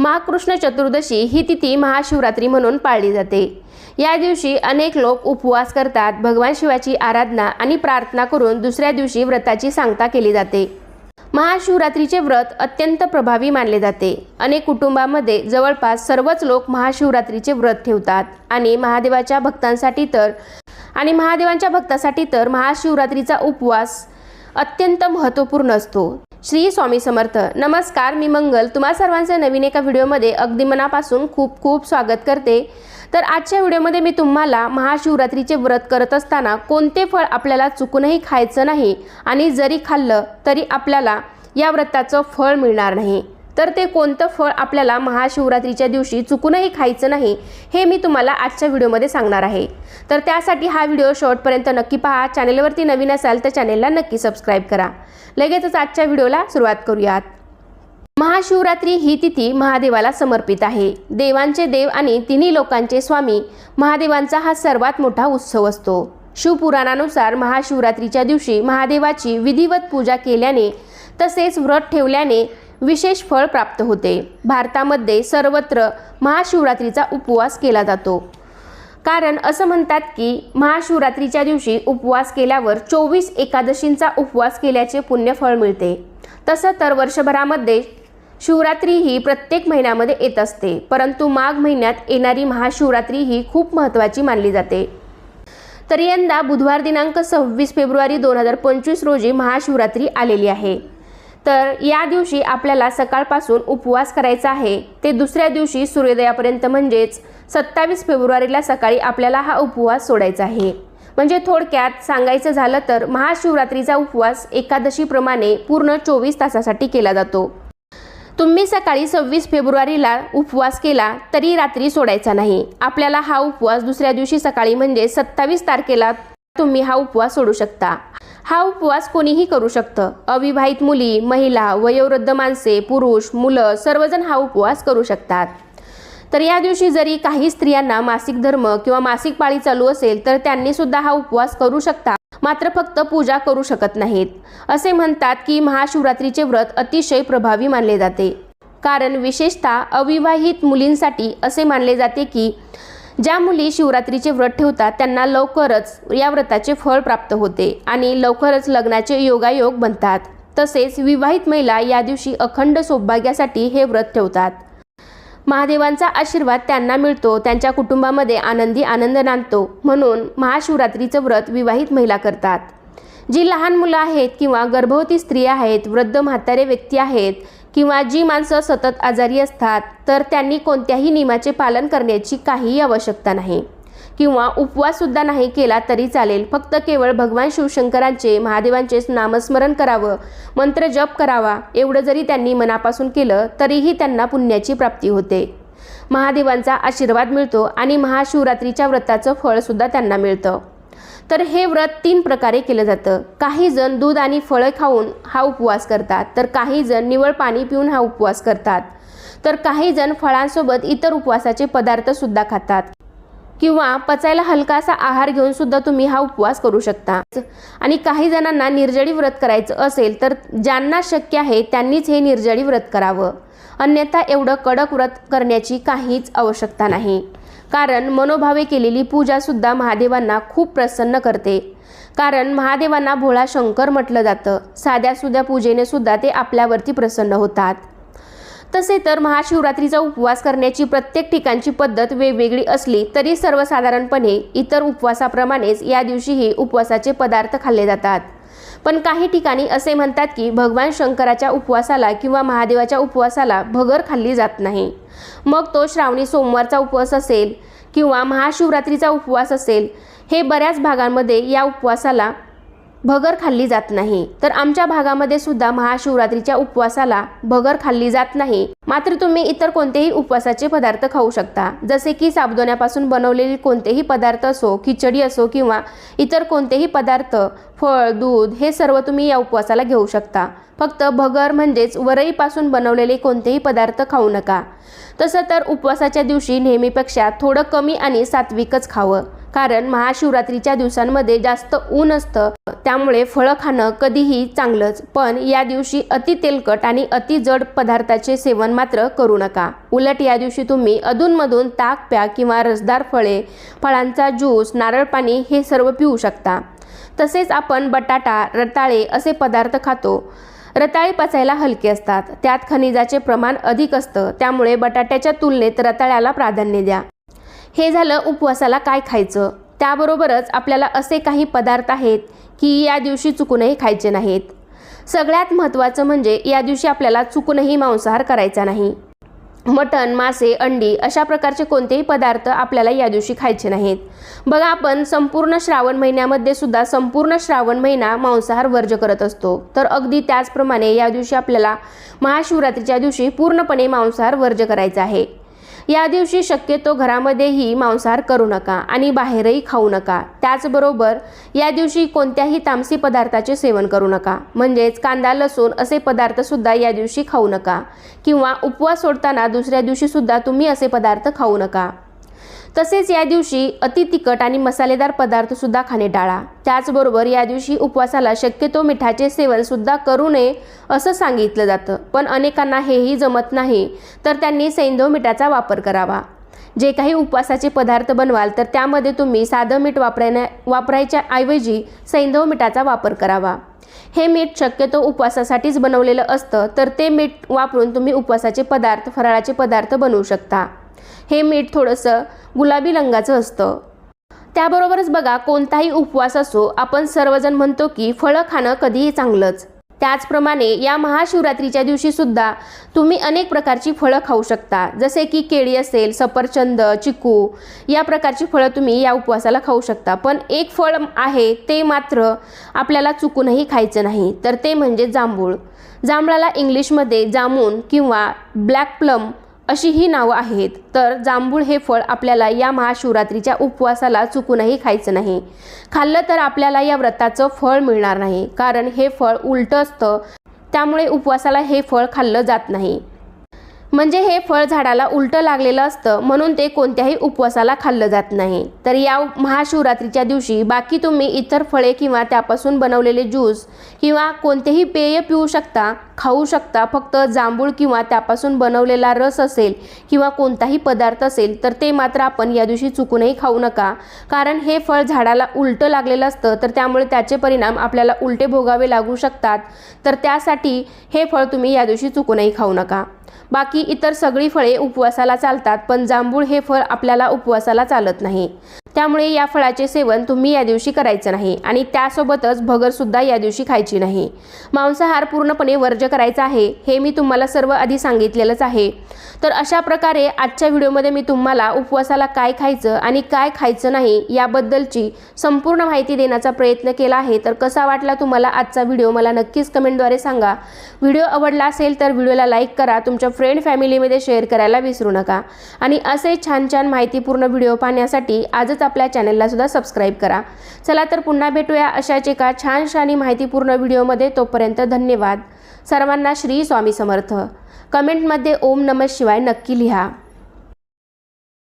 महाकृष्ण चतुर्दशी ही तिथी महाशिवरात्री म्हणून पाळली जाते. या दिवशी अनेक लोक उपवास करतात भगवान शिवाची आराधना आणि प्रार्थना करून दुसऱ्या दिवशी व्रताची सांगता केली जाते. महाशिवरात्रीचे व्रत अत्यंत प्रभावी मानले जाते. अनेक कुटुंबामध्ये जवळपास सर्वच लोक महाशिवरात्रीचे व्रत ठेवतात आणि महादेवाच्या भक्तांसाठी तर आणि महादेवांच्या भक्तासाठी तर महाशिवरात्रीचा उपवास अत्यंत महत्त्वपूर्ण असतो. श्री स्वामी समर्थ. नमस्कार मी मंगल. तुम्हा सर्वांचं नवीन एका व्हिडिओमध्ये अगदी मनापासून खूप खूप स्वागत करते. तर आजच्या व्हिडिओमध्ये मी तुम्हाला महाशिवरात्रीचे व्रत करत असताना कोणते फळ आपल्याला चुकूनही खायचं नाही आणि जरी खाल्लं तरी आपल्याला या व्रताचं फळ मिळणार नाही. तर ते कोणतं फळ आपल्याला महाशिवरात्रीच्या दिवशी चुकूनही खायचं नाही हे मी तुम्हाला आजच्या व्हिडिओमध्ये सांगणार आहे. तर त्यासाठी हा व्हिडिओ शेवटपर्यंत नक्की पहा. चॅनेलवरती नवीन असाल तर चॅनेलला नक्की सबस्क्राईब करा. लगेचच आजच्या व्हिडिओला सुरुवात करूयात. महाशिवरात्री ही तिथी महादेवाला समर्पित आहे. देवांचे देव आणि तिन्ही लोकांचे स्वामी महादेवांचा हा सर्वात मोठा उत्सव असतो. शिवपुराणानुसार महाशिवरात्रीच्या दिवशी महादेवाची विधिवत पूजा केल्याने तसेच व्रत ठेवल्याने विशेष फळ प्राप्त होते. भारतामध्ये सर्वत्र महाशिवरात्रीचा उपवास केला जातो. कारण असं म्हणतात की महाशिवरात्रीच्या दिवशी उपवास केल्यावर चोवीस एकादशींचा उपवास केल्याचे पुण्यफळ मिळते. तसं तर वर्षभरामध्ये शिवरात्री ही प्रत्येक महिन्यामध्ये येत असते. परंतु माघ महिन्यात येणारी महाशिवरात्री ही खूप महत्त्वाची मानली जाते. तर यंदा बुधवार दिनांक सव्वीस फेब्रुवारी दोन हजार पंचवीस रोजी महाशिवरात्री आलेली आहे. तर या दिवशी आपल्याला सकाळपासून उपवास करायचा आहे. ते दुसऱ्या दिवशी सूर्योदयापर्यंत म्हणजेच सत्तावीस फेब्रुवारीला सकाळी आपल्याला हा उपवास सोडायचा आहे. म्हणजे थोडक्यात सांगायचं झालं तर महाशिवरात्रीचा उपवास एकादशीप्रमाणे पूर्ण चोवीस तासासाठी केला जातो. तुम्ही सकाळी सव्वीस फेब्रुवारीला उपवास केला तरी रात्री सोडायचा नाही. आपल्याला हा उपवास दुसऱ्या दिवशी सकाळी म्हणजे सत्तावीस तारखेला तुम्ही हा उपवास सोडू शकता. हा उपवास कोणीही करू शकतं. अविवाहित मुली महिला वयोवृद्ध माणसे पुरुष मुलं सर्वजण हा उपवास करू शकतात. तर या दिवशी जरी काही स्त्रियांना मासिक धर्म किंवा मासिक पाळी चालू असेल तर त्यांनी सुद्धा हा उपवास करू शकता. मात्र फक्त पूजा करू शकत नाहीत. असे म्हणतात की महाशिवरात्रीचे व्रत अतिशय प्रभावी मानले जाते. कारण विशेषतः अविवाहित मुलींसाठी असे मानले जाते की ज्या मुली शिवरात्रीचे व्रत ठेवतात त्यांना लवकरच या व्रताचे फळ प्राप्त होते आणि लवकरच लग्नाचे योगायोग बनतात. तसेच विवाहित महिला या दिवशी अखंड सौभाग्यासाठी हे व्रत ठेवतात. महादेवांचा आशीर्वाद त्यांना मिळतो त्यांच्या कुटुंबामध्ये आनंदी आनंद नांदतो म्हणून महाशिवरात्रीचं व्रत विवाहित महिला करतात. जी लहान मुलं आहेत किंवा गर्भवती स्त्री आहेत वृद्ध म्हातारे व्यक्ती आहेत किंवा जी माणसं सतत आजारी असतात तर त्यांनी कोणत्याही नियमाचे पालन करण्याची काहीही आवश्यकता नाही. किंवा उपवाससुद्धा नाही केला तरी चालेल. फक्त केवळ भगवान शिवशंकरांचे महादेवांचे नामस्मरण करावं मंत्र जप करावा एवढं जरी त्यांनी मनापासून केलं तरीही त्यांना पुण्याची प्राप्ती होते. महादेवांचा आशीर्वाद मिळतो आणि महाशिवरात्रीच्या व्रताचं फळसुद्धा त्यांना मिळतं. तर हे व्रत तीन प्रकारे केलं जातं. काही जण दूध आणि फळं खाऊन हा उपवास करतात तर काही जण निवळ पाणी पिऊन हा उपवास करतात तर काही जण फळांसोबत इतर उपवासाचे पदार्थसुद्धा खातात. किंवा पचायला हलकासा आहार घेऊन सुद्धा तुम्ही हा उपवास करू शकता. आणि काही जणांना निर्जळी व्रत करायचं असेल तर ज्यांना शक्य आहे त्यांनीच हे निर्जळी व्रत करावं. अन्यथा एवढं कडक व्रत करण्याची काहीच आवश्यकता नाही. कारण मनोभावे केलेली पूजासुद्धा महादेवांना खूप प्रसन्न करते. कारण महादेवांना भोळा शंकर म्हटलं जातं. साध्या सुध्या पूजेने सुद्धा ते आपल्यावरती प्रसन्न होतात. तसे तर महाशिवरात्रीचा उपवास करण्याची प्रत्येक ठिकाणची पद्धत वेगवेगळी असली तरी सर्वसाधारणपणे इतर उपवासाप्रमाणेच या दिवशीही उपवासाचे पदार्थ खाल्ले जातात. पण काही ठिकाणी असे म्हणतात की भगवान शंकराच्या उपवासाला किंवा महादेवाच्या उपवासाला भगर खाल्ली जात नाही. मग तो श्रावणी सोमवारचा उपवास असेल किंवा महाशिवरात्रीचा उपवास असेल हे बऱ्याच भागांमध्ये या उपवासाला भगर खाल्ली जात नाही. तर आमच्या भागामध्ये सुद्धा महाशिवरात्रीच्या उपवासाला भगर खाल्ली जात नाही. मात्र तुम्ही इतर कोणतेही उपवासाचे पदार्थ खाऊ शकता. जसे की साबदोण्यापासून बनवलेले कोणतेही पदार्थ असो खिचडी असो किंवा इतर कोणतेही पदार्थ फळ दूध हे सर्व तुम्ही या उपवासाला घेऊ शकता. फक्त भगर म्हणजेच वरईपासून बनवलेले कोणतेही पदार्थ खाऊ नका. तसं तर उपवासाच्या दिवशी नेहमीपेक्षा थोडं कमी आणि सात्विकच खावं. कारण महाशिवरात्रीच्या दिवसांमध्ये जास्त ऊन असतं. त्यामुळे फळं खाणं कधीही चांगलंच पण या दिवशी अति तेलकट आणि अति जड पदार्थाचे सेवन मात्र करू नका. उलट या दिवशी तुम्ही अधूनमधून ताक प्या किंवा रसदार फळे फळांचा ज्यूस नारळ पाणी हे सर्व पिऊ शकता. तसेच आपण बटाटा रताळे असे पदार्थ खातो. रताळे पचायला हलके असतात. त्यात खनिजाचे प्रमाण अधिक असतं. त्यामुळे बटाट्याच्या तुलनेत रताळ्याला प्राधान्य द्या. हे झालं उपवासाला काय खायचं? त्याबरोबरच आपल्याला असे काही पदार्थ आहेत की या दिवशी चुकूनही खायचे नाहीत. सगळ्यात महत्त्वाचं म्हणजे या दिवशी आपल्याला चुकूनही मांसाहार करायचा नाही. मटण मासे अंडी अशा प्रकारचे कोणतेही पदार्थ आपल्याला या दिवशी खायचे नाहीत. बघा आपण संपूर्ण श्रावण महिन्यामध्ये सुद्धा संपूर्ण श्रावण महिना मांसाहार वर्ज करत असतो. तर अगदी त्याचप्रमाणे या दिवशी आपल्याला महाशिवरात्रीच्या दिवशी पूर्णपणे मांसाहार वर्ज करायचा आहे. या दिवशी शक्यतो घरामध्येही मांसाहार करू नका आणि बाहेरही खाऊ नका. त्याचबरोबर या दिवशी कोणत्याही तामसी पदार्थाचे सेवन करू नका. म्हणजेच कांदा लसूण असे पदार्थसुद्धा या दिवशी खाऊ नका. किंवा उपवास सोडताना दुसऱ्या दिवशीसुद्धा तुम्ही असे पदार्थ खाऊ नका. तसेच या दिवशी अति तिखट आणि मसालेदार पदार्थसुद्धा खाणे टाळा. त्याचबरोबर या दिवशी उपवासाला शक्यतो मिठाचे सेवनसुद्धा करू नये असं सांगितलं जातं. पण अनेकांना हेही जमत नाही तर त्यांनी सैंधव मिठाचा वापर करावा. जे काही उपवासाचे पदार्थ बनवाल तर त्यामध्ये तुम्ही साधं मीठ वापरण्या वापरायच्या ऐवजी सैंधव मिठाचा वापर करावा. हे मीठ शक्यतो उपवासासाठीच बनवलेलं असतं तर ते मीठ वापरून तुम्ही उपवासाचे पदार्थ फराळाचे पदार्थ बनवू शकता. हे मीठ थोडंसं गुलाबी रंगाचं असतं. त्याबरोबरच बघा कोणताही उपवास असो आपण सर्वजण म्हणतो की फळं खाणं कधीही चांगलंच. त्याचप्रमाणे या महाशिवरात्रीच्या दिवशी सुद्धा तुम्ही अनेक प्रकारची फळं खाऊ शकता. जसे की केळी असेल सफरचंद चिकू या प्रकारची फळं तुम्ही या उपवासाला खाऊ शकता. पण एक फळ आहे ते मात्र आपल्याला चुकूनही खायचं नाही तर ते म्हणजे जांभूळ. जांभळाला इंग्लिशमध्ये जामून किंवा ब्लॅक प्लम अशी ही नावं आहेत. तर जांभूळ हे फळ आपल्याला या महाशिवरात्रीच्या उपवासाला चुकूनही खायचं नाही. खाल्लं तर आपल्याला या व्रताचं फळ मिळणार नाही. कारण हे फळ उलटं असतं. त्यामुळे उपवासाला हे फळ खाल्लं जात नाही. म्हणजे हे फळ झाडाला उलटं लागलेलं असतं म्हणून ते कोणत्याही उपवासाला खाल्लं जात नाही. तर या महाशिवरात्रीच्या दिवशी बाकी तुम्ही इतर फळे किंवा त्यापासून बनवलेले ज्यूस किंवा कोणतेही पेय पिऊ शकता खाऊ शकता फक्त जांभूळ किंवा त्यापासून बनवलेला रस असेल किंवा कोणताही पदार्थ असेल तर ते मात्र आपण या दिवशी चुकूनही खाऊ नका. कारण हे फळ झाडाला उलटं लागलेलं असतं तर त्यामुळे त्याचे परिणाम आपल्याला उलटे भोगावे लागू शकतात. तर त्यासाठी हे फळ तुम्ही या दिवशी चुकूनही खाऊ नका. बाकी इतर सगळी फळे उपवासाला चालतात पण जांभूळ हे फळ आपल्याला उपवासाला चालत नाही. त्यामुळे या फळाचे सेवन तुम्ही या दिवशी करायचं नाही आणि त्यासोबतच भगरसुद्धा या दिवशी खायची नाही. मांसाहार पूर्णपणे वर्ज करायचा आहे हे मी तुम्हाला सर्व आधी सांगितलेलंच आहे. तर अशा प्रकारे आजच्या व्हिडिओमध्ये मी तुम्हाला उपवासाला काय खायचं आणि काय खायचं नाही याबद्दलची संपूर्ण माहिती देण्याचा प्रयत्न केला आहे. तर कसा वाटला तुम्हाला आजचा व्हिडिओ मला नक्कीच कमेंटद्वारे सांगा. व्हिडिओ आवडला असेल तर व्हिडिओला लाईक करा तुमच्या फ्रेंड फॅमिलीमध्ये शेअर करायला विसरू नका. आणि असे छान छान माहितीपूर्ण व्हिडिओ पाहण्यासाठी आजच आपल्या चॅनलला सुद्धा सबस्क्राईब करा. चला तर पुन्हा भेटूया अशाच एका छानशा आणि माहितीपूर्ण व्हिडिओमध्ये. तोपर्यंत धन्यवाद. सर्वांना श्री स्वामी समर्थ. कमेंटमध्ये ओम नमः शिवाय नक्की लिहा.